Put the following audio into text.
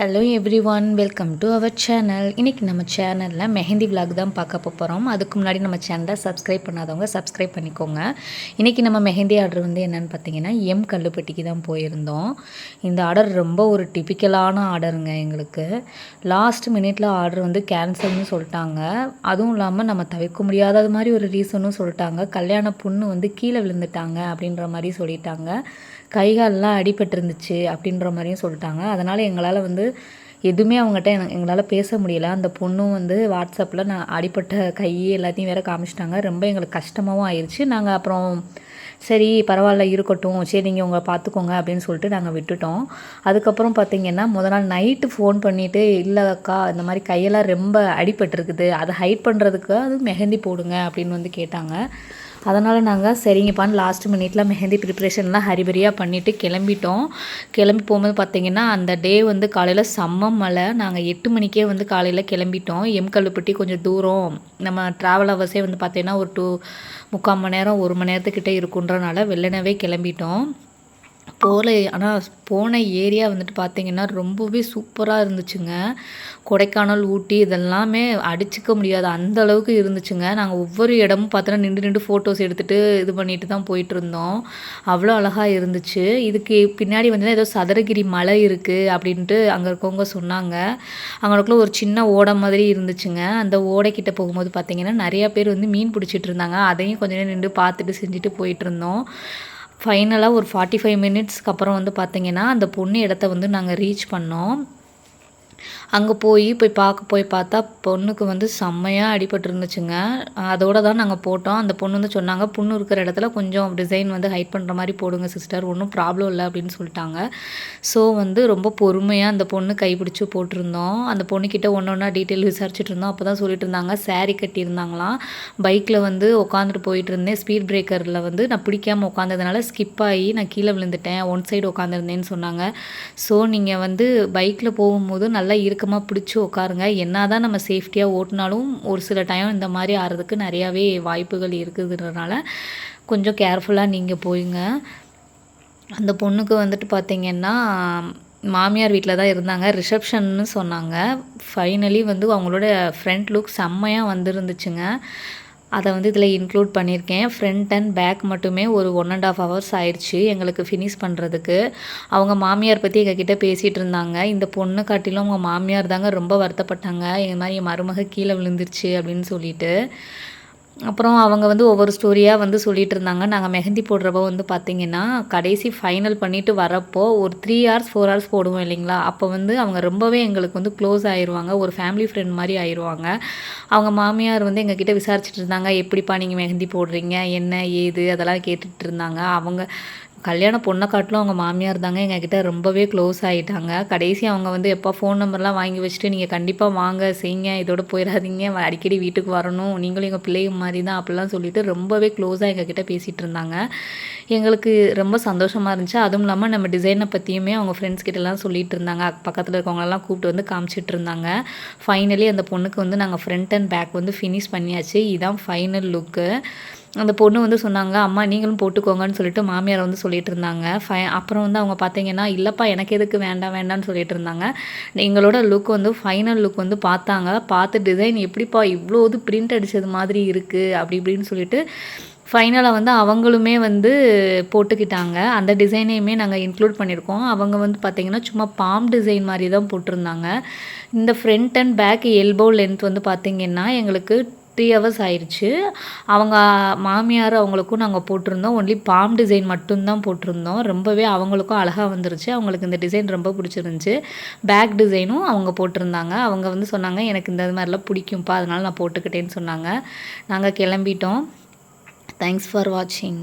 Hello everyone welcome to our channel இன்றைக்கி நம்ம சேனலில் மெஹந்தி விலாக் தான் பார்க்க போகிறோம் அதுக்கு முன்னாடி நம்ம சேனலை சப்ஸ்கிரைப் பண்ணாதவங்க சப்ஸ்கிரைப் பண்ணிக்கோங்க. இன்றைக்கி நம்ம மெஹந்தி ஆர்டர் வந்து என்னென்னு பார்த்தீங்கன்னா எம் கல்லுப்பட்டிக்கு தான் போயிருந்தோம். இந்த ஆர்டர் ரொம்ப ஒரு டிப்பிக்கலான ஆர்டருங்க எங்களுக்கு. லாஸ்ட் மினிட்ல ஆர்டர் வந்து கேன்சல்னு சொல்லிட்டாங்க. அதுவும் இல்லாமல் நம்ம தவிர்க்க முடியாதது மாதிரி ஒரு ரீசனும் சொல்லிட்டாங்க. கல்யாண பொண்ணு வந்து கீழே விழுந்துட்டாங்க அப்படின்ற மாதிரி சொல்லிட்டாங்க. கைகாலெலாம் அடிபட்டிருந்துச்சு அப்படின்ற மாதிரியும் சொல்லிட்டாங்க. அதனால் எங்களால் வந்து எதுவுமே அவங்ககிட்ட எனக்கு எங்களால் பேச முடியல. அந்த பொண்ணும் வந்து வாட்ஸ்அப்பில் நான் அடிப்பட்ட கை எல்லாத்தையும் வேறு காமிச்சிட்டாங்க. ரொம்ப எங்களுக்கு கஷ்டமாகவும் ஆயிடுச்சு நாங்கள் அப்புறம் சரி பரவாயில்ல இருக்கட்டும். சரி நீங்கள் உங்களை பார்த்துக்கோங்க அப்படின்னு சொல்லிட்டு நாங்கள் விட்டுட்டோம். அதுக்கப்புறம் பார்த்திங்கன்னா முத நாள் நைட்டு ஃபோன் பண்ணிவிட்டு இல்லை அக்கா இந்த மாதிரி கையெல்லாம் ரொம்ப அடிபட்டிருக்குது. அதை ஹைட் பண்ணுறதுக்கு அது மெஹந்தி போடுங்க அப்படின்னு வந்து கேட்டாங்க. அதனால் நாங்கள் சரிங்கப்பான்னு லாஸ்ட் மினிட்ல மெஹந்தி ப்ரிப்ரேஷன்லாம் ஹரிபரியாக பண்ணிவிட்டு கிளம்பிட்டோம். கிளம்பி போகும்போது பார்த்திங்கன்னா அந்த டே வந்து காலையில் செம்ம மழை. நாங்கள் எட்டு மணிக்கே வந்து காலையில் கிளம்பிட்டோம். எம் கல்லுப்பட்டி கொஞ்சம் தூரம். நம்ம ட்ராவல் ஹவர்ஸே வந்து பார்த்திங்கன்னா ஒரு டூ முக்கால் மணி நேரம் ஒரு மணி நேரத்துக்கிட்டே இருக்குன்றனால வெள்ளனவே கிளம்பிட்டோம். போகல ஆனால் போன ஏரியா வந்துட்டு பார்த்திங்கன்னா ரொம்பவே சூப்பராக இருந்துச்சுங்க. கொடைக்கானல் ஊட்டி இதெல்லாமே அடிச்சுக்க முடியாது அந்த அளவுக்கு இருந்துச்சுங்க. நாங்கள் ஒவ்வொரு இடமும் பார்த்தோன்னா நின்று நின்று ஃபோட்டோஸ் எடுத்துகிட்டு இது பண்ணிட்டு தான் போயிட்டு இருந்தோம் அவ்வளோ அழகாக இருந்துச்சு. இதுக்கு பின்னாடி வந்து ஏதோ சதுரகிரி மலை இருக்குது அப்படின்ட்டு அங்கே இருக்கவங்க சொன்னாங்க. அங்கே ஒரு சின்ன ஓடை மாதிரி இருந்துச்சுங்க. அந்த ஓடைக்கிட்ட போகும்போது பார்த்திங்கன்னா நிறையா பேர் வந்து மீன் பிடிச்சிட்டு இருந்தாங்க. அதையும் கொஞ்சம் நேரம் நின்று பார்த்துட்டு செஞ்சுட்டு போயிட்டு இருந்தோம் ஃபைனலாக ஒரு ஃபார்ட்டி ஃபைவ் மினிட்ஸ்க்கு அப்புறம் வந்து பார்த்திங்கன்னா அந்த பொண்ணு இடத்த வந்து நாங்கள் ரீச் பண்ணோம். அங்கே போய் போய் பார்க்க போய் பார்த்தா பொண்ணுக்கு வந்து செம்மையாக அடிபட்டுருந்துச்சுங்க அதோடு தான் நாங்கள் போட்டோம். அந்த பொண்ணு வந்து சொன்னாங்க புண்ணு இருக்கிற இடத்துல கொஞ்சம் டிசைன் வந்து ஹைட் பண்ணுற மாதிரி போடுங்க சிஸ்டர் ஒன்றும் ப்ராப்ளம் இல்லை அப்படின்னு சொல்லிட்டாங்க. ஸோ வந்து ரொம்ப பொறுமையாக அந்த பொண்ணு கைப்பிடிச்சி போட்டிருந்தோம். அந்த பொண்ணுக்கிட்ட ஒன்று ஒன்றா டீட்டெயில் விசாரிச்சுட்டு இருந்தோம். அப்போ தான் சொல்லிட்டு இருந்தாங்க சாரீ கட்டியிருந்தாங்களாம். பைக்கில் வந்து உட்காந்துட்டு போயிட்டு இருந்தேன். ஸ்பீட் பிரேக்கரில் வந்து நான் பிடிக்காமல் உட்காந்ததுனால ஸ்கிப் ஆகி நான் கீழே விழுந்துட்டேன். ஒன் சைடு உட்காந்துருந்தேன்னு சொன்னாங்க. ஸோ நீங்கள் வந்து பைக்கில் போகும்போது நல்லா இறுக்கமாக பிடிச்சி உட்காருங்க என்ன தான் நம்ம சேஃப்டியாக ஓட்டினாலும் ஒரு சில டைம் இந்த மாதிரி ஆகிறதுக்கு நிறையாவே வாய்ப்புகள் இருக்குதுன்றனால கொஞ்சம் கேர்ஃபுல்லாக நீங்கள் போயிங்க. அந்த பொண்ணுக்கு வந்துட்டு பார்த்திங்கன்னா மாமியார் வீட்டில் தான் இருந்தாங்க. ரிசப்ஷன்னு சொன்னாங்க. ஃபைனலி வந்து அவங்களோட ஃப்ரண்ட் லுக் செம்மையாக வந்துருந்துச்சுங்க. அதை வந்து இதில் இன்க்ளூட் பண்ணியிருக்கேன். ஃப்ரண்ட் அண்ட் பேக் மட்டுமே ஒரு ஒன் அண்ட் ஆஃப் ஹவர்ஸ் ஆயிடுச்சு எங்களுக்கு ஃபினிஷ் பண்ணுறதுக்கு அவங்க மாமியார் பற்றி எங்ககிட்ட பேசிகிட்டு இருந்தாங்க. இந்த பொண்ணு காட்டிலும் அவங்க மாமியார் தாங்க ரொம்ப வருத்தப்பட்டாங்க. இந்த மாதிரி என் மருமக கீழே விழுந்துருச்சு அப்படின்னு சொல்லிட்டு. அப்புறம் அவங்க வந்து ஒவ்வொரு ஸ்டோரியாக வந்து சொல்லிகிட்டு இருந்தாங்க நாங்கள் மெஹந்தி போடுறப்போ வந்து பார்த்திங்கன்னா கடைசி ஃபைனல் பண்ணிவிட்டு வரப்போ ஒரு த்ரீ ஹவர்ஸ் ஃபோர் ஹவர்ஸ் போடுவோம் இல்லைங்களா? அப்போ வந்து அவங்க ரொம்பவே எங்களுக்கு வந்து க்ளோஸ் ஆயிடுவாங்க ஒரு ஃபேமிலி ஃப்ரெண்ட் மாதிரி ஆயிடுவாங்க அவங்க மாமியார் வந்து எங்ககிட்ட விசாரிச்சுட்டு இருந்தாங்க. எப்படிப்பா நீங்கள் மெஹந்தி போடுறீங்க? என்ன? ஏது? அதெல்லாம் கேட்டுட்டு இருந்தாங்க. அவங்க கல்யாண பொண்ணை காட்டிலும் அவங்க மாமியார் தாங்க எங்ககிட்ட ரொம்பவே க்ளோஸ் ஆகிட்டாங்க கடைசி அவங்க வந்து எப்போ ஃபோன் நம்பர்லாம் வாங்கி வச்சுட்டு நீங்கள் கண்டிப்பாக வாங்க செய்யுங்க இதோட போயிடாதீங்க அடிக்கடி வீட்டுக்கு வரணும் நீங்களும் எங்கள் பிள்ளைங்க மாதிரி தான் அப்படிலாம் சொல்லிட்டு ரொம்பவே க்ளோஸாக எங்ககிட்ட பேசிகிட்டு இருந்தாங்க. எங்களுக்கு ரொம்ப சந்தோஷமாக இருந்துச்சு. அதுவும் இல்லாமல் நம்ம டிசைனை பற்றியுமே அவங்க ஃப்ரெண்ட்ஸ் கிட்டலாம் சொல்லிட்டு இருந்தாங்க. பக்கத்தில் இருக்கவங்களெல்லாம் கூப்பிட்டு வந்து காமிச்சிட்டு இருந்தாங்க. ஃபைனலி அந்த பொண்ணுக்கு வந்து நாங்கள் ஃப்ரண்ட் அண்ட் பேக் வந்து ஃபினிஷ் பண்ணியாச்சு. இதுதான் ஃபைனல் லுக்கு அந்த பொண்ணு வந்து சொன்னாங்க அம்மா நீங்களும் போட்டுக்கோங்கன்னு சொல்லிட்டு மாமியார் வந்து சொல்லிட்டு இருந்தாங்க. ஃபை அப்புறம் வந்து அவங்க பார்த்தீங்கன்னா இல்லைப்பா எனக்கு எதுக்கு வேண்டாம் வேண்டாம்னு சொல்லிட்டு இருந்தாங்க. எங்களோட லுக் வந்து ஃபைனல் லுக் வந்து பார்த்தாங்க. பார்த்து டிசைன் எப்படிப்பா இவ்வளோ இது பிரிண்ட் அடித்தது மாதிரி இருக்குது அப்படி இப்படின்னு சொல்லிட்டு ஃபைனலாக வந்து அவங்களுமே வந்து போட்டுக்கிட்டாங்க. அந்த டிசைனையுமே நாங்கள் இன்க்ளூட் பண்ணியிருக்கோம். அவங்க வந்து பார்த்திங்கன்னா சும்மா பாம் டிசைன் மாதிரி தான் போட்டிருந்தாங்க. இந்த front and back elbow length வந்து பார்த்திங்கன்னா எங்களுக்கு த்ரீ ஹவர்ஸ் ஆயிடுச்சு அவங்க மாமியார் அவங்களுக்கும் நாங்கள் போட்டிருந்தோம். ஒன்லி பாம் டிசைன் மட்டும்தான் போட்டிருந்தோம். ரொம்பவே அவங்களுக்கும் அழகாக வந்துருச்சு. அவங்களுக்கு இந்த டிசைன் ரொம்ப பிடிச்சிருந்துச்சி. பேக் டிசைனும் அவங்க போட்டிருந்தாங்க. அவங்க வந்து சொன்னாங்க எனக்கு இந்த மாதிரிலாம் பிடிக்கும்ப்பா அதனால் நான் போட்டுக்கிட்டேன்னு சொன்னாங்க. நாங்கள் கிளம்பிட்டோம். தேங்க்ஸ் ஃபார் வாட்சிங்